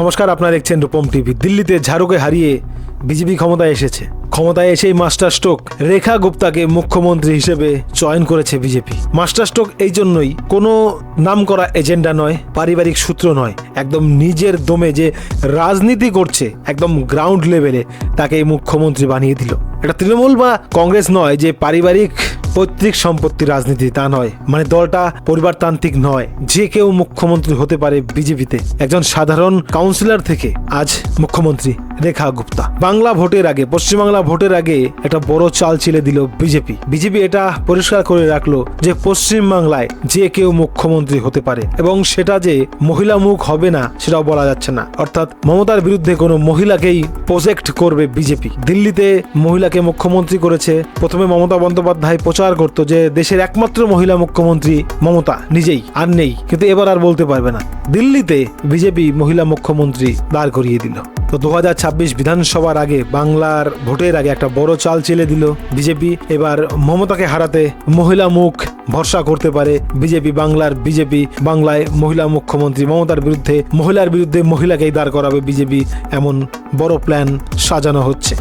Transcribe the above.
নমস্কার, আপনারা দেখছেন রূপম টিভি। দিল্লিতে ঝাড়ুকে হারিয়ে বিজেপি ক্ষমতায় এসেছে। ক্ষমতায় এসেই মাস্টার স্ট্রোক রেখা গুপ্তাকে মুখ্যমন্ত্রী হিসেবে চয়ন করেছে বিজেপি। মাস্টার স্ট্রোক এই জন্যই কোনো নাম করা এজেন্ডা নয়, পারিবারিক সূত্র নয়। একদম নিজের দমে যে রাজনীতি করছে, একদম গ্রাউন্ড লেভেলে তাকে মুখ্যমন্ত্রী বানিয়ে দিল। এটা তৃণমূল বা কংগ্রেস নয় যে পারিবারিক পৈতৃক সম্পত্তি রাজনীতি তা নয় মানে দলটা পরিবারতান্ত্রিক নয়। যে কেউ মুখ্যমন্ত্রী হতে পারে বিজেপিতে। একজন সাধারণ কাউন্সিলর থেকে আজ মুখ্যমন্ত্রী। রেখা গুপ্তা। বাংলা ভোটের আগে, পশ্চিমবাংলা ভোটের আগে একটা বড় চাল ছিলে দিল বিজেপি। বিজেপি এটা পরিষ্কার করে রাখল যে পশ্চিম বাংলায় যে কেউ মুখ্যমন্ত্রী হতে পারে এবং সেটা যে মহিলা মুখ হবে না সেটাও বলা যাচ্ছে না। অর্থাৎ মমতার বিরুদ্ধে কোনো মহিলাকেই প্রজেক্ট করবে বিজেপি। দিল্লিতে মহিলাকে মুখ্যমন্ত্রী করেছে। প্রথমে মমতা বন্দ্যোপাধ্যায় প্রচার করতো যে দেশের একমাত্র মহিলা মুখ্যমন্ত্রী মমতা নিজেই, আর নেই। কিন্তু এবার আর বলতে পারবে না। দিল্লিতে বিজেপি মহিলা মুখ্যমন্ত্রী দাঁড় করিয়ে দিল। তো দু হাজার ছাব্বিশ বিধানসভার আগে বাংলার ভোটের আগে একটা বড় চাল চেলে দিল বিজেপি। এবার মমতাকে হারাতে মহিলা মুখ ভরসা করতে পারে বিজেপি, বাংলার বিজেপি। বাংলায় মহিলা মুখ্যমন্ত্রী মমতার বিরুদ্ধে মহিলার বিরুদ্ধে মহিলাকেই দাঁড় করাবে বিজেপি। এমন বড় প্ল্যান সাজানো হচ্ছে।